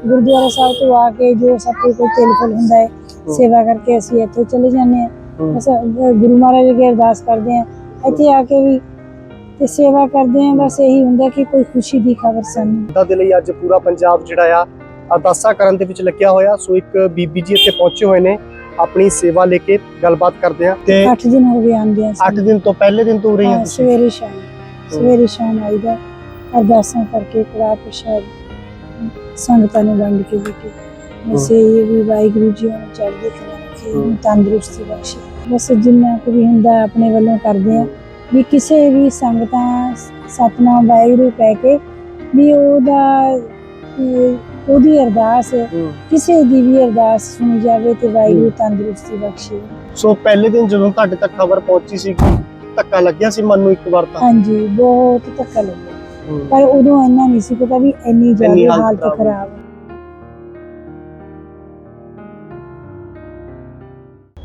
ਗੁਰਦੁਆਰਾ ਸਾਹਿਬ ਤੋਂ ਆ ਕੇ ਜੋ ਸਾਡੇ ਕੋਲ ਤਿਲ ਫੁੱਲ ਹੁੰਦਾ ਹੈ ਸੇਵਾ ਕਰਕੇ ਅਸੀਂ ਇੱਥੇ ਚਲੇ ਜਾਂਦੇ ਹਾਂ। ਬਸ ਗੁਰੂ ਮਹਾਰਾਜ ਅੱਗੇ ਅਰਦਾਸ ਕਰਦੇ ਹਾਂ। ਇੱਥੇ ਆ ਕੇ ਵੀ ਤੇ ਸੇਵਾ ਕਰਦੇ ਹਾਂ ਬਸ ਇਹੀ ਹੁੰਦਾ ਕਿ ਕੋਈ ਖੁਸ਼ੀ ਦੀ ਖਬਰ ਸਾਨੂੰ। ਦਾ ਦੇ ਲਈ ਅੱਜ ਪੂਰਾ ਪੰਜਾਬ ਜਿਹੜਾ ਆ ਅਰਦਾਸਾਂ ਕਰਨ ਦੇ ਵਿੱਚ ਲੱਗਿਆ ਹੋਇਆ। ਸੋ ਇੱਕ ਬੀਬੀ ਜੀ ਇੱਥੇ ਪਹੁੰਚੇ ਹੋਏ ਨੇ ਆਪਣੀ ਸੇਵਾ ਲੈ ਕੇ ਗੱਲਬਾਤ ਕਰਦੇ ਆ ਤੇ 8 ਦਿਨ ਹੋ ਗਏ ਆਂਦਿਆਂ 8 ਦਿਨ ਤੋਂ ਪਹਿਲੇ ਦਿਨ ਤੋਂ ਉਰੇ ਹੀ ਆ ਸਵੇਰੇ ਸ਼ਾਮ। ਸਵੇਰੇ ਸ਼ਾਮ ਆਈਦਾ ਅਰਦਾਸਾਂ ਕਰਕੇ ਕੜਾ ਪ੍ਰਸ਼ਾਦ। ਸੰਗਤਾਂ ਨੂੰ ਵੰਡ ਕੇ ਵੈਸੇ ਇਹ ਵੀ ਵਾਹਿਗੁਰੂ ਜੀ ਨੂੰ ਚੜ੍ਹਦੀ ਕਲਾ ਉਹਨੂੰ ਤੰਦਰੁਸਤੀ ਬਖਸ਼ੇ। ਬਸ ਜਿੰਨਾ ਕੁ ਵੀ ਹੁੰਦਾ ਆਪਣੇ ਵੱਲੋਂ ਕਰਦੇ ਆ ਵੀ ਕਿਸੇ ਵੀ ਸੰਗਤਾਂ ਸਤਨਾਮ ਵਾਹਿਗੁਰੂ ਕਹਿ ਕੇ ਵੀ ਉਹਦਾ ਉਹਦੀ ਅਰਦਾਸ। ਕਿਸੇ ਦੀ ਵੀ ਅਰਦਾਸ ਸੁਣੀ ਜਾਵੇ ਤੇ ਵਾਹਿਗੁਰੂ ਤੰਦਰੁਸਤੀ ਬਖਸ਼ੇ। ਸੋ ਪਹਿਲੇ ਦਿਨ ਜਦੋਂ ਤੁਹਾਡੇ ਤੱਕ ਖਬਰ ਪਹੁੰਚੀ ਸੀ ਧੱਕਾ ਲੱਗਿਆ ਸੀ ਮਨ ਨੂੰ ਇੱਕ ਵਾਰ ਤਾਂ? ਹਾਂਜੀ ਬਹੁਤ ਧੱਕਾ ਲੱਗਿਆ। ਪਰ ਉਦੋਂ ਇੰਨਾ ਨਹੀਂ ਸੀ ਪਤਾ ਵੀ ਇੰਨੀ ਜ਼ਿਆਦਾ ਹਾਲਤ ਖਰਾਬ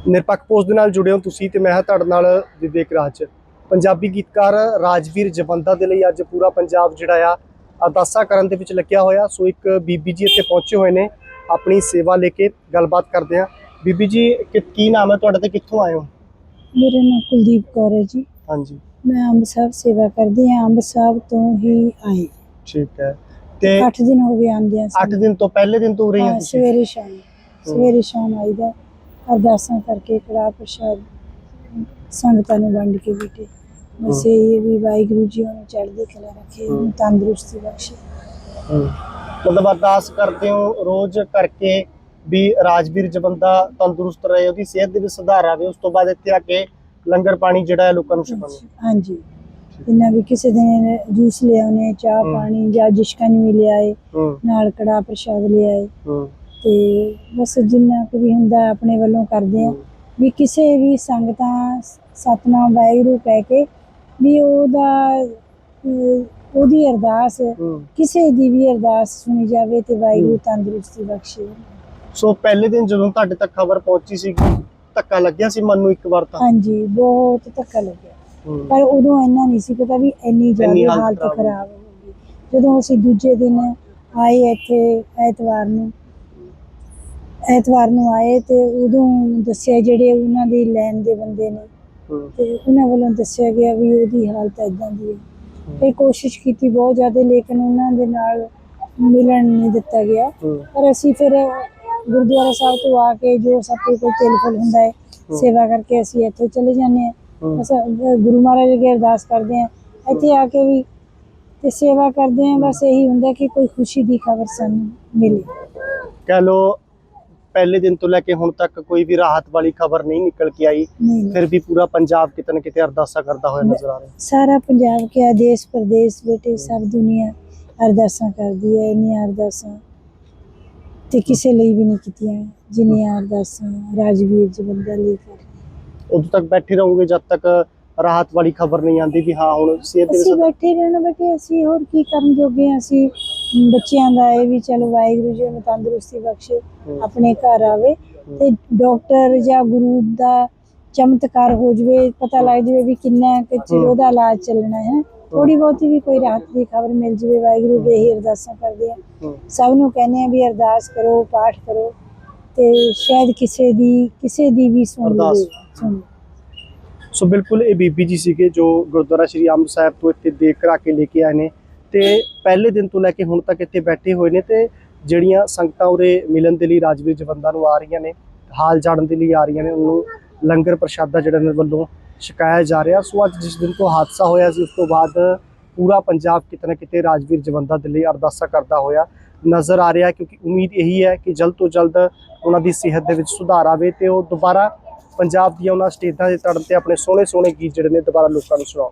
ਨਿਰਪੱਖ ਪੋਸਟ ਦੇ ਨਾਲ ਜੁੜੇ ਹੋ ਤੁਸੀਂ ਤੇ ਮੈਂ ਹਾਂ ਤੁਹਾਡੇ ਨਾਲ ਵਿਵੇਕ ਰਾਜ। ਪੰਜਾਬੀ ਗੀਤਕਾਰ ਰਾਜਵੀਰ ਜਵੰਦਾ ਦੇ ਲਈ ਅੱਜ ਪੂਰਾ ਪੰਜਾਬ ਜਿਹੜਾ ਆ ਅਰਦਾਸਾਂ ਕਰਨ ਦੇ ਵਿੱਚ ਲੱਗਿਆ ਹੋਇਆ। ਸੋ ਇੱਕ ਬੀਬੀ ਜੀ ਇੱਥੇ ਪਹੁੰਚੇ ਹੋਏ ਨੇ ਆਪਣੀ ਸੇਵਾ ਲੈ ਕੇ ਗੱਲਬਾਤ ਕਰਦੇ ਆ ਬੀਬੀ ਜੀ ਕਿ- ਕੀ ਨਾਮ ਹੈ? ਤੁਹਾਡਾ ਤੇ ਕਿੱਥੋਂ ਆਏ ਹੋ? ਮੇਰਾ ਨਾਮ ਕੁਲਦੀਪ ਕੌਰ ਹੈ ਜੀ। ਹਾਂਜੀ। ਮੈਂ ਅੰਬ ਸਾਹਿਬ ਸੇਵਾ ਕਰਦੀ ਹਾਂ ਅੰਬ ਸਾਹਿਬ ਤੋਂ ਹੀ ਆਈ। ਠੀਕ ਹੈ। ਤੇ 8 ਦਿਨ ਹੋ ਗਏ ਆਂਦਿਆਂ 8 ਦਿਨ ਤੋਂ ਪਹਿਲੇ ਦਿਨ ਤੋਂ ਉਰੇ ਹੀ ਤੁਸੀਂ? ਸਵੇਰੇ ਸ਼ਾਮ ਸਵੇਰੇ ਸ਼ਾਮ ਆਈਦਾ। ਅਰਦਾਸਾਂ ਕਰਕੇ ਕੜਾ ਪ੍ਰਸ਼ਾਦ ਸੰਗਤਾਂ ਨੂੰ ਵੰਡ ਕੇ ਬੀਟੇ ਬਸ ਇਹ ਵੀ ਵਾਹਿਗੁਰੂ ਜੀ ਨੂੰ ਚੜ੍ਹਦੀ ਕਲਾ ਰੱਖੇ ਉਹਨੂੰ ਤੰਦਰੁਸਤੀ ਬਖਸ਼ੇ। ਮਤਲਬ ਅਰਦਾਸ ਕਰਦੇ ਹੋ ਰੋਜ਼ ਕਰਕੇ ਵੀ ਰਾਜਵੀਰ ਜਵੰਦਾ ਤੰਦਰੁਸਤ ਰਹੇ ਉਹਦੀ ਸਿਹਤ ਦੇ ਵਿੱਚ ਸੁਧਾਰ ਆਵੇ ਉਸ ਤੋਂ ਬਾਅਦ ਇੱਥੇ ਆ ਕੇ ਲੰਗਰ ਪਾਣੀ ਜਿਹੜਾ ਹੈ ਲੋਕਾਂ ਨੂੰ ਛਕਾਉਂਦੇ ਹਾਂਜੀ। ਜਿੰਨਾ ਵੀ ਕਿਸੇ ਦਿਨ ਜੂਸ ਲਿਆਉਣੇ ਚਾਹ। ਪਾਣੀ ਜਾਂ ਜਿਸ਼ਕਨ ਵੀ ਲਿਆਏ ਨਾਲ ਕੜਾ ਪ੍ਰਸ਼ਾਦ ਲਿਆਏ ਤੇ ਬਸ ਜਿੰਨਾ ਕੁ ਵੀ ਹੁੰਦਾ ਆਪਣੇ ਵੱਲੋਂ ਕਰਦੇ ਆ। ਵੀ ਕਿਸੇ ਵੀ ਸੰਗਤਾਂ ਸਤਨਾਮ ਵਾਹਿਗੁਰੂ ਕਹਿ ਕੇ ਵੀ ਉਹਦਾ ਉਹਦੀ ਅਰਦਾਸ ਕਿਸੇ ਦੀ ਵੀ ਅਰਦਾਸ ਸੁਣੀ ਜਾਵੇ ਤੇ ਵਾਹਿਗੁਰੂ ਤੰਦਰੁਸਤੀ ਬਖਸ਼ੇ। ਸੋ ਪਹਿਲੇ ਦਿਨ ਜਦੋਂ ਤੁਹਾਡੇ ਤੱਕ ਖਬਰ ਪਹੁੰਚੀ ਸੀ ਧੱਕਾ ਲੱਗਿਆ ਸੀ ਮਨ ਨੂੰ ਇੱਕ ਵਾਰ ਤਾਂ ਹਾਂਜੀ ਬਹੁਤ ਧੱਕਾ ਲੱਗਿਆ। ਪਰ ਉਦੋਂ ਇੰਨਾ ਨਹੀਂ ਸੀ ਪਤਾ ਵੀ ਇੰਨੀ ਜ਼ਿਆਦਾ ਹਾਲਤ ਖਰਾਬ ਹੋ ਗਈ ਜਦੋਂ ਅਸੀਂ ਦੂਜੇ ਦਿਨ ਆਏ ਇੱਥੇ ਐਤਵਾਰ ਨੂੰ ਐਤਵਾਰ ਨੂੰ ਆਏ ਤੇ ਉਦੋਂ ਦੱਸਿਆ ਜਿਹੜੇ ਉਹਨਾਂ ਦੀ ਲੈਣ ਦੇ ਬੰਦੇ ਨੇ। ਤੇ ਉਹਨਾਂ ਵੱਲੋਂ ਦੱਸਿਆ ਗਿਆ ਵੀ ਉਹਦੀ ਹਾਲਤ ਇਦਾਂ ਦੀ ਹੈ ਫਿਰ ਕੋਸ਼ਿਸ਼ ਕੀਤੀ ਬਹੁਤ ਜ਼ਿਆਦਾ ਲੇਕਿਨ ਉਹਨਾਂ ਦੇ ਨਾਲ ਮਿਲਣ ਨਹੀਂ ਦਿੱਤਾ ਗਿਆ। ਪਰ ਅਸੀਂ ਫਿਰ ਗੁਰਦੁਆਰਾ ਸਾਹਿਬ ਤੋਂ ਆ ਕੇ ਜੋ ਸਾਡੇ ਕੋਲ ਤਿਲ ਫੁੱਲ ਹੁੰਦਾ ਹੈ ਸੇਵਾ ਕਰਕੇ ਅਸੀਂ ਇੱਥੇ ਚਲੇ ਜਾਂਦੇ ਹਾਂ। ਹੂੰ। ਬਸ ਅ, ਗੁਰੂ ਮਹਾਰਾਜ ਅੱਗੇ ਅਰਦਾਸ ਕਰਦੇ ਹਾਂ। ਇੱਥੇ ਆ ਕੇ ਵੀ ਤੇ ਸੇਵਾ ਕਰਦੇ ਹਾਂ ਬਸ ਇਹੀ ਹੁੰਦਾ ਕਿ ਕੋਈ ਖੁਸ਼ੀ ਦੀ ਖਬਰ ਸਾਨੂੰ ਮਿਲੇ। ਕਹਿ ਲੋ ਪਹਿਲੇ ਦਿਨ ਤੋਂ ਲੈ ਕੇ ਹੁਣ ਤੱਕ ਕੋਈ ਵੀ ਰਾਹਤ ਵਾਲੀ ਖਬਰ ਨਹੀਂ ਨਿਕਲ ਕੇ ਆਈ। ਫਿਰ ਵੀ ਪੂਰਾ ਪੰਜਾਬ ਕਿਤੇ ਨਾ ਕਿਤੇ ਅਰਦਾਸਾਂ ਕਰਦਾ ਹੋਇਆ ਨਜ਼ਰ ਆ ਰਿਹਾ। ਸਾਰਾ ਪੰਜਾਬ ਕਿਆ ਦੇਸ਼ ਪ੍ਰਦੇਸ਼ ਬੇਟੇ ਸਭ ਦੁਨੀਆ ਅਰਦਾਸਾਂ ਕਰਦੀ ਹੈ ਇੰਨੀਆਂ ਅਰਦਾਸਾਂ। ਤੇ ਕਿਸੇ ਲਈ ਵੀ ਨਹੀਂ ਕੀਤੀਆਂ। ਜਿੰਨੀਆਂ ਅਰਦਾਸਾਂ ਰਾਜਵੀਰ ਜਵੰਦਾ ਲਈ ਕਰ ਉਦੋਂ ਤੱਕ ਬੈਠੇ ਰਹੋਗੇ ਜਦ ਤੱਕ ਰਾਹਤ ਵਾਲੀ ਖਬਰ ਨਹੀਂ ਆਉਂਦੀ ਵੀ ਹਾਂ ਹੁਣ ਸਿਹਤ ਦੇ ਅਸੀਂ ਬੈਠੇ ਰਹਿਣਾ ਬੈਠੇ ਅਸੀਂ ਹੋਰ ਕੀ ਕਰਨ ਜੋਗੇ ਹਾਂ ਅਸੀਂ ਬੱਚਿਆਂ ਦਾ ਇਹ ਵੀ ਚਲੋ ਵਾਹਿਗੁਰੂ ਜੀ ਨੂੰ ਤੰਦਰੁਸਤੀ ਬਖਸ਼ੇ। ਆਪਣੇ ਘਰ ਆਵੇ ਤੇ ਡਾਕਟਰ ਜਾਂ ਗੁਰੂ ਦਾ ਚਮਤਕਾਰ ਹੋ ਜਵੇ ਪਤਾ ਲੱਗ ਜਵੇ ਵੀ ਕਿੰਨਾ ਕੁ ਚਿਰ। ਉਹਦਾ ਇਲਾਜ ਚੱਲਣਾ ਹੈ। ਥੋੜੀ ਬਹੁਤੀ ਵੀ ਕੋਈ ਰਾਹਤ ਦੀ ਖਬਰ ਮਿਲ ਜਵੇ ਵਾਹਿਗੁਰੂ ਦੇ ਹੀ ਅਰਦਾਸਾਂ ਕਰਦੇ ਆ। ਸਭ ਨੂੰ ਕਹਿੰਦੇ ਆ ਵੀ ਅਰਦਾਸ ਕਰੋ ਪਾਠ ਕਰੋ ਤੇ ਸ਼ਾਇਦ ਕਿਸੇ ਦੀ ਕਿਸੇ ਦੀ ਵੀ ਸੁਣ ਅਰਦਾਸ। ਲਵੇ ਸੁਣ ਸੋ ਬਿਲਕੁਲ ਇਹ ਬੀਬੀ ਜੀ ਸੀਗੇ ਜੋ ਗੁਰਦੁਆਰਾ ਸ਼੍ਰੀ ਅੰਬ ਸਾਹਿਬ ਤੋਂ ਇੱਥੇ ਦੇਖ ਕਰਾ ਕੇ ਲੈ ਕੇ ਆਏ ਨੇ ਤੇ ਪਹਿਲੇ ਦਿਨ ਤੋਂ ਲੈ ਕੇ ਹੁਣ ਤੱਕ ਇੱਥੇ ਬੈਠੇ ਹੋਏ ਨੇ ਤੇ ਜਿਹੜੀਆਂ ਸੰਗਤਾਂ ਉਰੇ ਮਿਲਣ ਦੇ ਲਈ ਰਾਜਵੀਰ ਜਵੰਦਾ ਨੂੰ ਆ ਰਹੀਆਂ ਨੇ ਹਾਲ ਜਾਣਨ ਦੇ ਲਈ ਆ ਰਹੀਆਂ ਨੇ ਉਹਨੂੰ ਲੰਗਰ ਪ੍ਰਸ਼ਾਦਾ ਜਿਹੜਾ ਇਹਨਾਂ ਵੱਲੋਂ ਛਕਾਇਆ ਜਾ ਰਿਹਾ। ਸੋ ਅੱਜ ਜਿਸ ਦਿਨ ਤੋਂ ਹਾਦਸਾ ਹੋਇਆ ਸੀ, ਉਸ ਤੋਂ ਬਾਅਦ ਪੂਰਾ ਪੰਜਾਬ ਕਿਤੇ ਨਾ ਕਿਤੇ ਰਾਜਵੀਰ ਜਵੰਦਾ ਦੇ ਲਈ ਅਰਦਾਸਾਂ ਕਰਦਾ ਹੋਇਆ ਨਜ਼ਰ ਆ ਰਿਹਾ, ਕਿਉਂਕਿ ਉਮੀਦ ਇਹੀ ਹੈ ਕਿ ਜਲਦ ਤੋਂ ਜਲਦ ਉਹਨਾਂ ਦੀ ਸਿਹਤ ਦੇ ਵਿੱਚ ਸੁਧਾਰ ਆਵੇ ਤੇ ਉਹ ਦੁਬਾਰਾ ਪੰਜਾਬ ਦੀਆਂ ਉਹਨਾਂ ਸਟੇਜਾਂ ਦੇ ਤੜਨ ਤੇ ਆਪਣੇ ਸੋਹਣੇ ਸੋਹਣੇ ਗੀਤ ਜਿਹੜੇ ਨੇ ਦੁਬਾਰਾ ਲੋਕਾਂ ਨੂੰ ਸੁਣਾਓ